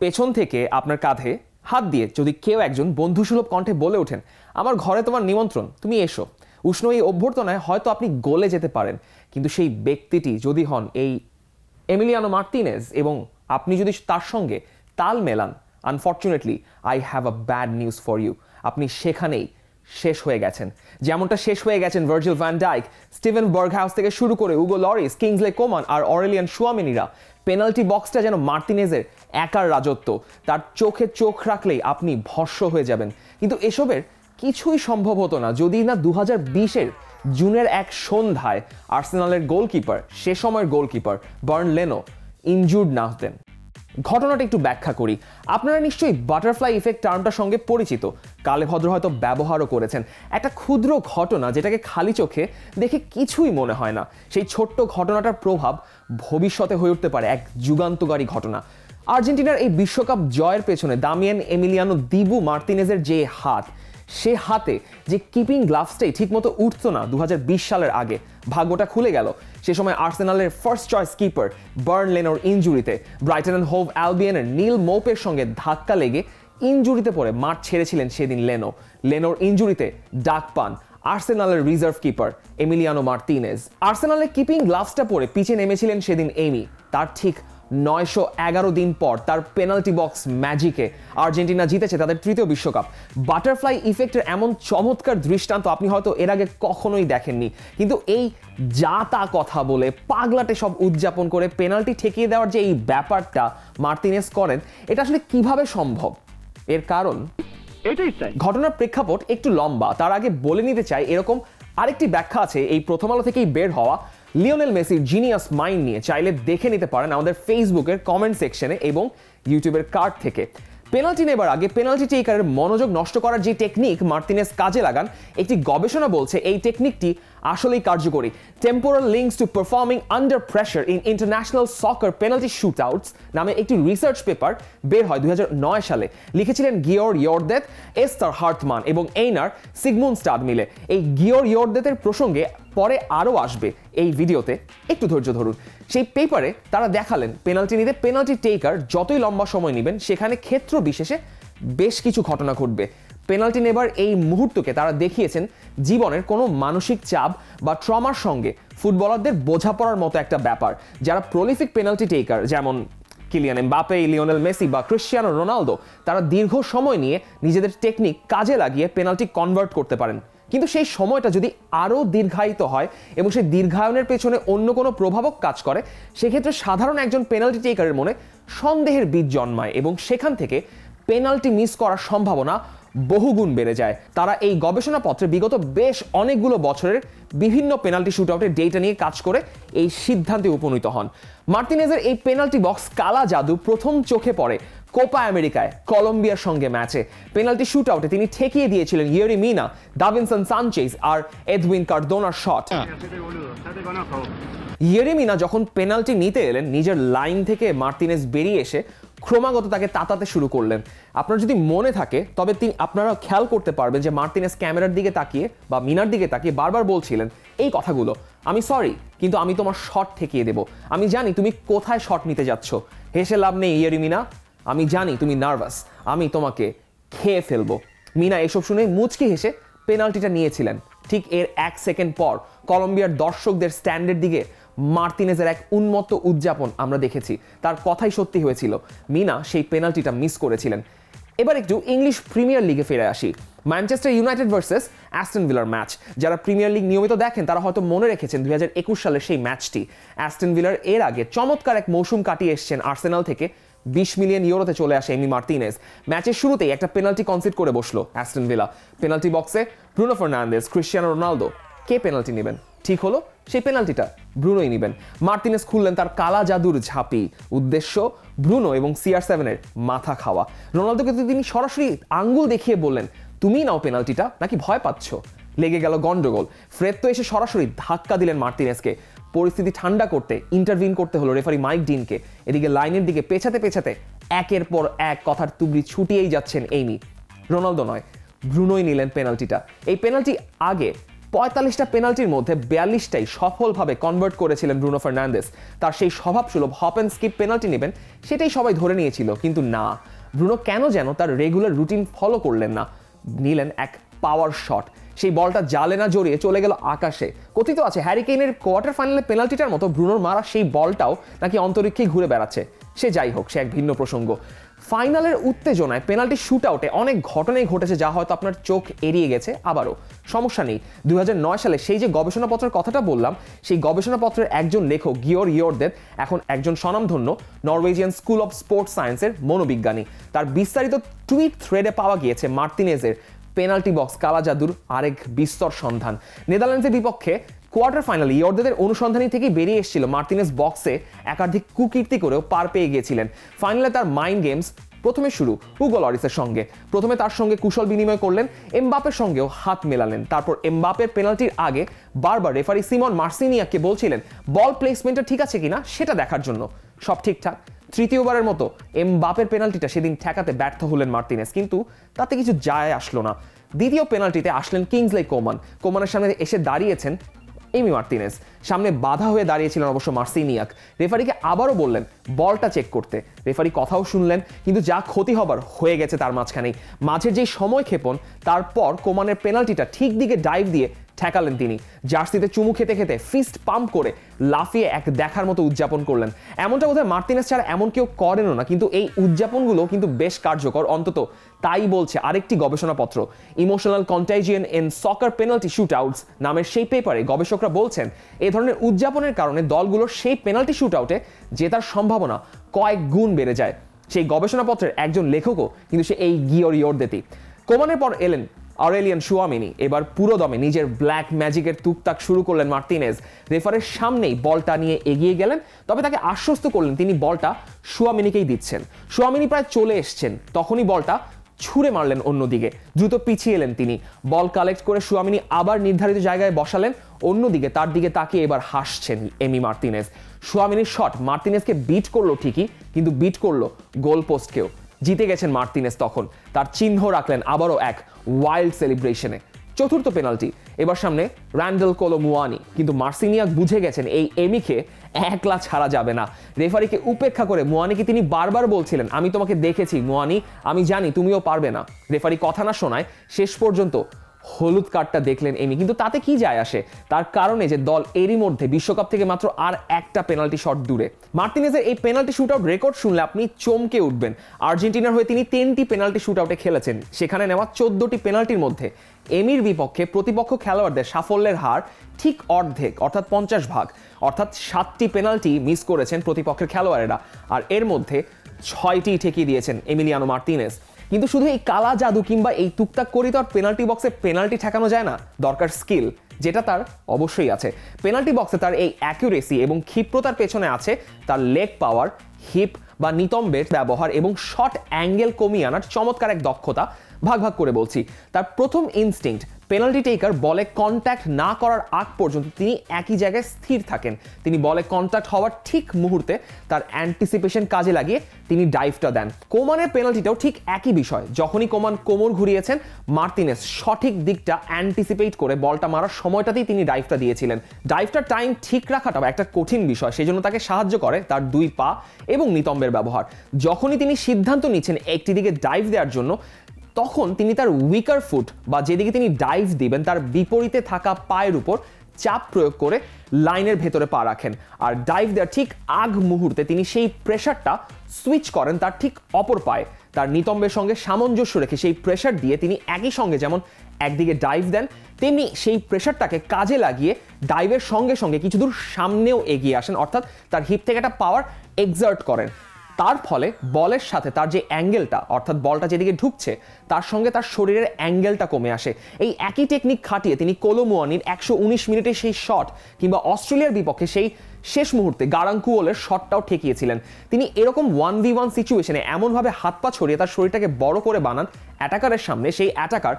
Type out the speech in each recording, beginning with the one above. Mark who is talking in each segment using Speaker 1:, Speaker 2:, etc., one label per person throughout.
Speaker 1: পেছন থেকে আপনার কাঁধে হাত দিয়ে যদি কেউ একজন বন্ধুসুলভ কণ্ঠে বলে ওঠেন, আমার ঘরে তোমার নিমন্ত্রণ, তুমি এসো। উষ্ণ এই অভ্যর্থনায় হয়তো আপনি গলে যেতে পারেন, কিন্তু সেই ব্যক্তিটি যদি হন এই এমিলিয়ানো মার্টিনেজ এবং আপনি যদি তার সঙ্গে তাল মেলান unfortunately I have a bad news for you আপনি সেখানেই শেষ হয়ে গেছেন। যেমনটা শেষ হয়ে গেছেন Virgil van Dijk, Steven Berghuis থেকে শুরু করে উগো লরিস, কিংসলে কোমান আর অরেলিয়ান সুয়ামিনীরা। পেনাল্টি বক্সটা যেন মার্টিনেজের একার রাজত্ব। তার চোখে চোখ রাখলেই আপনি ভস্য হয়ে যাবেন। কিন্তু এসবের কিছুই সম্ভব হতো না যদি না দু হাজার বিশের জুনের এক সন্ধ্যায় আর্সেনালের গোলকিপার, সে সময়ের গোলকিপার, বার্ন লেনো ইনজুর্ড না হতেন। ঘটনাটা একটু ব্যাখ্যা করি। আপনারা নিশ্চয়ই বাটারফ্লাই ইফেক্ট টার্মটার সঙ্গে পরিচিত। কালে ভদ্র হয়তো ব্যবহারও করেছেন। একটা ক্ষুদ্র ঘটনা যেটাকে খালি চোখে দেখে কিছুই মনে হয় না। সেই ছোট্ট ঘটনাটার প্রভাব ভবিষ্যতে হয়ে উঠতে পারে এক যুগান্তকারী ঘটনা। আর্জেন্টিনার এই বিশ্বকাপ জয়ের পেছনে দামিয়ান এমিলিয়ানো দিবু মার্তিনেজের যে হাত, সে হাতে যে কিপিং গ্লাভসটাই ঠিকমতো উঠতো না দু হাজার বিশ সালের আগে, ভাগ্যটা খুলে গেল। সে সময় আর্সেনালের ফার্স্ট চয়েস কিপার বার্ন লেনোর ইঞ্জুরিতে ব্রাইটন অ্যান্ড হোভ অ্যালবিয়ানের নীল মোপের সঙ্গে ধাক্কা লেগে ইঞ্জুরিতে পড়ে মাঠ ছেড়েছিলেন সেদিন লেনো। লেনোর ইঞ্জুরিতে ডাক পান আর্সেনালের রিজার্ভ কিপার এমিলিয়ানো মার্তিনেজ। আর্সেনালের কিপিং গ্লাভসটা পরে পিছে নেমেছিলেন সেদিন এমি, তার ঠিক নয়শো এগারো দিন পর তার পেনাল্টি বক্স ম্যাজিকে আর্জেন্টিনা জিতেছে তাদের তৃতীয় বিশ্বকাপ। বাটারফ্লাই ইফেক্টের এমন চমৎকার দৃষ্টান্ত আপনি হয়তো এর আগে কখনোই দেখেননি। কিন্তু এই যা তা কথা বলে পাগলাটে সব উদযাপন করে পেনাল্টি ঠেকিয়ে দেওয়ার যে এই ব্যাপারটা মার্তিনেস করেন এটা আসলে কীভাবে সম্ভব? এর কারণ?
Speaker 2: এটাই
Speaker 1: ঘটনার প্রেক্ষাপট একটু লম্বা। তার আগে বলে নিতে চাই এরকম আরেকটি ব্যাখ্যা আছে এই প্রথম আলো থেকেই বের হওয়া। লিওনেল মেসির জিনিয়াস মাইন্ড নিয়ে চাইলে দেখে নিতে পারেন আমাদের ফেসবুকের কমেন্ট সেকশনে এবং ইউটিউবের কার্ড থেকে। পেনাল্টি নেবার আগে পেনাল্টি টেকারের মনোযোগ নষ্ট করার যে টেকনিক মার্টিনেস কাজে লাগান, একটি গবেষণা বলছে এই টেকনিকটি আসলেই কার্যকরী। Temporal links to performing under pressure in international soccer penalty shootouts নামে একটি রিসার্চ পেপার বের হয় দুই হাজার নয় সালে। লিখেছিলেন গিওর ইয়র্দেত, এস্তার হার্টমান এবং এইনার সিগমুন স্টাড মিলে। এই গিওর ইয়র্দেতের প্রসঙ্গে পরে আরও আসবে এই ভিডিওতে। একটু ধৈর্য ধরুন। সেই পেপারে তারা দেখালেন পেনাল্টি নিতে পেনাল্টি টেকার যতই লম্বা সময় নেবেন, সেখানে ক্ষেত্র বিশেষে বেশ কিছু ঘটনা ঘটবে। পেনাল্টি নেবার এই মুহূর্তকে তারা দেখিয়েছেন জীবনের কোনো মানসিক চাপ বা ট্রমার সঙ্গে ফুটবলারদের বোঝাপড়ার মতো একটা ব্যাপার। যারা প্রলিফিক পেনাল্টি টেকার যেমন কিলিয়ান এমবাপে, লিওনেল মেসি বা ক্রিশ্চিয়ানো রোনালদো, তারা দীর্ঘ সময় নিয়ে নিজেদের টেকনিক কাজে লাগিয়ে পেনাল্টি কনভার্ট করতে পারেন। কিন্তু সেই সময়টা যদি আরও দীর্ঘায়িত হয় এবং সেই দীর্ঘায়নের পেছনে অন্য কোনো প্রভাবক কাজ করে, সেক্ষেত্রে সাধারণ একজন পেনাল্টি টেকারের মনে সন্দেহের বীজ জন্মায় এবং সেখান থেকে পেনাল্টি মিস করার সম্ভাবনা বহুগুণ বেড়ে যায়। তারা এই গবেষণাপত্রে বিগত বেশ অনেকগুলো বছরের বিভিন্ন পেনাল্টি শুট আউটের ডেটা নিয়ে কাজ করে এই সিদ্ধান্তে উপনীত হন। মার্টিনেজের এই পেনাল্টি বক্স কালা জাদু প্রথম চোখে পড়ে। কোপা আমেরিকায় কলম্বিয়ার সঙ্গে ম্যাচে। পেনাল্টি শুট আউটে তিনি ঠেকিয়ে দিয়েছিলেন ইয়েরি মিনা দাভিনসন সানচেজ আর এডউইন কার্দোনার শট।
Speaker 2: conozco.
Speaker 1: ইয়েরেমিনা যখন পেনাল্টি নিতে এলেন নিজের লাইন থেকে মার্তিনেস বেরিয়ে এসে ক্রমাগত তাকে তাতাতে শুরু করলেন। আপনার যদি মনে থাকে তবে তিনি আপনারা খেয়াল করতে পারবেন যে মার্তিনেস ক্যামেরার দিকে তাকিয়ে বা মিনার দিকে তাকিয়ে বারবার বলছিলেন এই কথাগুলো আমি সরি কিন্তু আমি তোমার শট ঠেকিয়ে দেবো। আমি জানি তুমি কোথায় শট নিতে যাচ্ছ। হেসে লাভ নেই ইয়েরিমিনা আমি জানি তুমি নার্ভাস, আমি তোমাকে খেয়ে ফেলব। মিনা, এসব শুনে মুচকি হেসে পেনাল্টিটা নিয়েছিলেন। ঠিক এর এক সেকেন্ড পর কলম্বিয়ার দর্শকদের স্ট্যান্ডের দিকে মার্তিনেজের এক উন্মত্ত উদযাপন আমরা দেখেছি। তার কথাই সত্যি হয়েছিল। মিনা সেই পেনাল্টিটা মিস করেছিলেন। এবার একটু ইংলিশ প্রিমিয়ার লিগে ফিরে আসি। ম্যানচেস্টার ইউনাইটেড ভার্সেস অ্যাস্টন ভিলার ম্যাচ। যারা প্রিমিয়ার লিগ নিয়মিত দেখেন, তারা হয়তো মনে রেখেছেন দুই সালের সেই ম্যাচটি। অ্যাস্টন ভিলার এর আগে চমৎকার এক মৌসুম কাটিয়ে এসছেন আর্সেনাল থেকে। বিশ মিলিয়ন ইউরোতে চলে আসে এমি মার্তিনেজ ম্যাচের শুরুতেই একটা পেনাল্টি কনসিড করে বসল অ্যাস্টন ভিলা। পেনাল্টি বক্সে ব্রুনো ফার্নান্দেজ, ক্রিশ্চিয়ানো রোনালদো। কে পেনাল্টি নেবেন? ঠিক হলো? সেই পেনাল্টিটা ব্রুনোই নেবেন। মার্তিনেস খুললেন তার কালা জাদুর ঝাঁপি। উদ্দেশ্য, ব্রুনো এবং সিআর সেভেনের মাথা খাওয়া। রোনালদোকে তো তিনি সরাসরি আঙ্গুল দেখিয়ে বললেন তুমিই নাও পেনাল্টিটা, নাকি ভয় পাচ্ছ? লেগে গেল গন্ডগোল ফ্রেদ তো এসে সরাসরি ধাক্কা দিলেন মার্তিনেসকে পরিস্থিতি ঠান্ডা করতে ইন্টারভিন করতে হলো রেফারি মাইক ডিনকে। এদিকে লাইনের দিকে পেছাতে পেছাতে একের পর এক কথার তুবড়ি ছুটিয়েই যাচ্ছেন এইমি রোনালদো নয়, ব্রুনোই নিলেন পেনাল্টিটা এই পেনাল্টি আগে পঁয়তাল্লিশটা পেনাল্টির মধ্যে বিয়াল্লিশটাই সফলভাবে কনভার্ট করেছিলেন ব্রুনো ফার্নান্দেস। তার সেই স্বভাবসুলভ হপ অ্যান্ড স্কিপ পেনাল্টি নেবেন, সেটাই সবাই ধরে নিয়েছিল, কিন্তু না। ব্রুনো কেন যেন তার রেগুলার রুটিন ফলো করলেন না। নিলেন এক পাওয়ার শট সেই বলটা জালে না জড়িয়ে চলে গেল আকাশে। কথিত আছে হ্যারিকেইনের কোয়ার্টার ফাইনালে পেনাল্টিটার মতো ব্রুনোর মারা সেই বলটাও নাকি অন্তরিক্ষেই ঘুরে বেড়াচ্ছে। সে যাই হোক, সে এক ভিন্ন প্রসঙ্গ। ফাইনালের উত্তেজনায় পেনাল্টি শুট আউটে অনেক ঘটনাই ঘটেছে যা হয়তো আপনার চোখ এড়িয়ে গেছে আবারও। সমস্যা নেই, দুই হাজার নয় সালে সেই যে গবেষণাপত্রের কথাটা বললাম, সেই গবেষণাপত্রের একজন লেখক গিওর ইয়োরদের, এখন একজন স্বনামধন্য নরওয়েজিয়ান স্কুল অফ স্পোর্টস সায়েন্সের মনোবিজ্ঞানী। তার বিস্তারিত টুইট থ্রেডে পাওয়া গিয়েছে মার্তিনেজের পেনাল্টি বক্স কালা জাদুর আরেক বিস্তর সন্ধান। নেদারল্যান্ডসের বিপক্ষে কোয়ার্টার ফাইনালে ইয়র্দেদের অনুসন্ধানী থেকেই বেরিয়ে এসেছিল মার্টিনেস বক্সে একাধিক কুকীর্তি করেও পার পেয়ে গিয়েছিলেন। ফাইনালে তার মাইন্ড গেমস প্রথমে শুরু হুগো লরিসের সঙ্গে। প্রথমে তার সঙ্গে কুশল বিনিময় করলেন এমবাপের সঙ্গেও হাত মেলালেন। তারপর এমবাপের পেনাল্টির আগে বারবার রেফারি সিমন মার্সিনিয়াকে বলছিলেন, বল প্লেসমেন্টটা ঠিক আছে কিনা সেটা দেখার জন্য। সব ঠিকঠাক। তৃতীয়বারের মতো এম বাপের পেনাল্টিটা সেদিন ঠেকাতে ব্যর্থ হলেন মার্টিনেস কিন্তু তাতে কিছু যায় আসলো না। দ্বিতীয় পেনাল্টিতে আসলেন কিংসলে কোমান। কোমানের সামনে এসে দাঁড়িয়েছেন এমি মার্তিনেস। সামনে বাধা হয়ে দাঁড়িয়েছিলেন অবশ্য মার্সিনিয়াক। রেফারিকে আবারও বললেন, বলটা চেক করতে। রেফারি কথাও শুনলেন, কিন্তু যা ক্ষতি হবার হয়ে গেছে তার মাঝখানেই। মাঝের যেই সময় ক্ষেপণ, তারপর কোমানের পেনাল্টিটা ঠিক দিকে ডাইভ দিয়ে ঠেকালেন তিনি। জার্সিতে চুমু খেতে খেতে ফিস্ট পাম্প করে লাফিয়ে এক দেখার মতো উদযাপন করলেন। এমনটা বোধহয় মার্টিনেস ছাড়া এমন কেউ করেনও না, কিন্তু এই উদযাপনগুলো কিন্তু বেশ কার্যকর। অন্তত তাই বলছে আরেকটি গবেষণাপত্র। Emotional contagion in soccer penalty shootouts নামের সেই পেপারে গবেষকরা বলছেন, এ ধরনের উদযাপনের কারণে দলগুলোর সেই পেনাল্টি শুট আউটে জেতার সম্ভাবনা কয়েক গুণ বেড়ে যায়। সেই গবেষণাপত্রের একজন লেখকও কিন্তু সে এই গিওর ইয়োরদেতি কোমানের পর এলেন অরেলিয়ান সুয়ামিনি এবার পুরো দমে নিজের ব্ল্যাক ম্যাজিকের তুকতাক শুরু করলেন মার্টিনেজ রেফারের সামনেই বলটা নিয়ে এগিয়ে গেলেন, তবে তাকে আশ্বস্ত করলেন তিনি বলটা সুয়ামিনিকেই দিচ্ছেন। সুয়ামিনি প্রায় চলে এসছেন, তখনই বলটা ছুঁড়ে মারলেন অন্যদিকে। দ্রুত পিছিয়ে এলেন তিনি। বল কালেক্ট করে সুয়ামিনি আবার নির্ধারিত জায়গায় বসালেন, অন্যদিকে তার দিকে তাকিয়ে এবার হাসছেন এমি মার্টিনেজ সুয়ামিনির শট মার্টিনেজকে বিট করল ঠিকই, কিন্তু বিট করল গোল পোস্টকেও জিতে গেছেন মার্তিনেস তখন। তার চিহ্ন রাখলেন আবারও এক ওয়াইল্ড সেলিব্রেশনে চতুর্থ পেনাল্টি এবার সামনে র্যান্ডেল কোলো মুয়ানি কিন্তু মার্সিনিয়াক বুঝে গেছেন এই এমিকে একলা ছাড়া যাবে না। রেফারিকে উপেক্ষা করে মুয়ানিকে তিনি বারবার বলছিলেন, আমি তোমাকে দেখেছি মুয়ানি, আমি জানি তুমিও পারবে না। রেফারি কথা না শোনায় শেষ পর্যন্ত হলুদ কার্ডটা দেখলেন এমি। কিন্তু তাতে কি যায় আসে? তার কারণে যে দল এরই মধ্যে বিশ্বকাপ থেকে মাত্র আর একটা পেনাল্টি শট দূরে। মার্টিনেজের এই পেনাল্টি শুট আউট রেকর্ড শুনলে আপনি চমকে উঠবেন। আর্জেন্টিনার হয়ে তিনি তিনটি পেনাল্টি শুট আউটে খেলেছেন। সেখানে নেওয়া চোদ্দটি পেনাল্টির মধ্যে। এমির বিপক্ষে প্রতিপক্ষ খেলোয়াড়দের সাফল্যের হার ঠিক অর্ধেক, অর্থাৎ পঞ্চাশ ভাগ, অর্থাৎ সাতটি পেনাল্টি মিস করেছেন প্রতিপক্ষের খেলোয়াড়েরা। আর এর মধ্যে ছয়টি ঠেকিয়ে দিয়েছেন এমিলিয়ানো মার্টিনেজ কিন্তু শুধু এই কালা জাদু কিংবা এই টুকটাক করি তো আর পেনাল্টি বক্সে পেনাল্টি ঠেকানো যায় না। দরকার স্কিল যেটা তার অবশ্যই আছে। পেনাল্টি বক্সে তার এই অ্যাকুরেসি এবং ক্ষিপ্রতার পেছনে আছে তার লেগ পাওয়ার হিপ বা নিতম্বের ব্যবহার এবং শর্ট অ্যাঙ্গেল কমিয়ে আনার চমৎকার এক দক্ষতা। ভাগ ভাগ করে বলছি। তার প্রথম ইনস্টিংক্ট পেনাল্টি টেকার বলে কন্ট্যাক্ট না করার আগ পর্যন্ত তিনি একই জায়গায় স্থির থাকেন। তিনি বলে কন্ট্যাক্ট হওয়ার ঠিক মুহূর্তে তার অ্যান্টিসিপেশন কাজে লাগিয়ে তিনি ডাইভটা দেন। কোমানের পেনাল্টিটাও ঠিক একই বিষয়। যখনই কোমান কোমর ঘুরিয়েছেন, মার্তিনেস সঠিক দিকটা অ্যান্টিসিপেট করে বলটা মারার সময়টাতেই তিনি ডাইভটা দিয়েছিলেন। ডাইভটার টাইম ঠিক রাখাটাও একটা কঠিন বিষয় সেই জন্য তাকে সাহায্য করে তার দুই পা এবং নিতম্বের ব্যবহার। যখনই তিনি সিদ্ধান্ত নিচ্ছেন একটি দিকে ডাইভ দেওয়ার জন্য তখন তিনি তার উইকার ফুট বা যেদিকে তিনি ডাইভ দিবেন, তার বিপরীতে থাকা পায়ের উপর চাপ প্রয়োগ করে লাইনের ভেতরে পা রাখেন। আর ডাইভ দেওয়ার ঠিক আগ মুহূর্তে তিনি সেই প্রেশারটা সুইচ করেন তার ঠিক অপর পায়ে। তার নিতম্বের সঙ্গে সামঞ্জস্য রেখে সেই প্রেশার দিয়ে তিনি একই সঙ্গে যেমন একদিকে ডাইভ দেন, তেমনি সেই প্রেশারটাকে কাজে লাগিয়ে ডাইভের সঙ্গে সঙ্গে কিছু দূর সামনেও এগিয়ে আসেন। অর্থাৎ তার হিপ থেকে একটা পাওয়ার এক্সার্ট করেন। তার ফলে বলের সাথে তার যে অ্যাঙ্গেলটা, অর্থাৎ বলটা যেদিকে ঢুকছে, তার সঙ্গে তার শরীরের অ্যাঙ্গেলটা কমে আসে। এই একই টেকনিক খাটিয়ে তিনি কোলোমুয়ানির একশো মিনিটে সেই শট কিংবা অস্ট্রেলিয়ার বিপক্ষে সেই শেষ মুহূর্তে গারাঙ্কুওলের শটটাও ঠেকিয়েছিলেন। তিনি এরকম ওয়ান ভি ওয়ান সিচুয়েশনে এমনভাবে হাত পা ছড়িয়ে তার শরীরটাকে বড় করে বানান, অ্যাটাকারের সামনে সেই অ্যাটাকার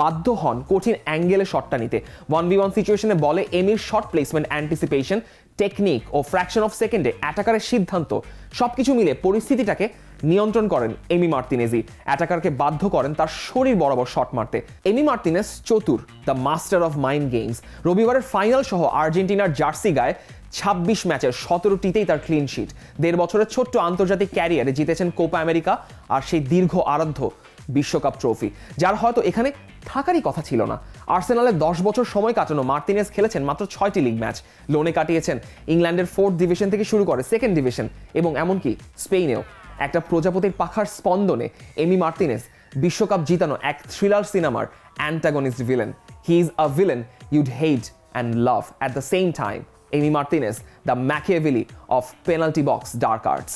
Speaker 1: বাধ্য হন কঠিন অ্যাঙ্গেলে শটটা নিতে। ওয়ান ভি ওয়ান সিচুয়েশনে বলে এমির শট প্লেসমেন্ট অ্যান্টিসিপেশন, টেকনিক ও ফ্র্যাকশন অফ সেকেন্ডে অ্যাটাকারের সিদ্ধান্ত। সবকিছু মিলে পরিস্থিতিটাকে নিয়ন্ত্রণ করেন এমি মার্তিনেজি। অ্যাটাকারকে বাধ্য করেন তার শরীর বরাবর শট মারতে। এমি মার্তিনেস চতুর, the master of mind games. রবিবারের ফাইনাল সহ আর্জেন্টিনার জার্সি গায়ে ছাব্বিশ ম্যাচের সতেরোটিতেই তার ক্লিন শিট দেড় বছরের ছোট্ট আন্তর্জাতিক ক্যারিয়ারে জিতেছেন কোপা আমেরিকা আর সেই দীর্ঘ আরাধ্য বিশ্বকাপ ট্রফি যার হয়তো এখানে থাকারই কথা ছিল না। আর্সেনালে দশ বছর সময় কাটানো মার্তিনেস খেলেছেন মাত্র ছয়টি লিগ ম্যাচ লোনে কাটিয়েছেন ইংল্যান্ডের ফোর্থ ডিভিশন থেকে শুরু করে সেকেন্ড ডিভিশন এবং এমনকি স্পেনেও একটা প্রজাপতির পাখার স্পন্দনে এমি মার্তিনেস বিশ্বকাপ জিতানো এক থ্রিলার সিনেমার antagonist villain he is a villain you'd hate and love at the same time Emi Martinez the Machiavelli of penalty box dark arts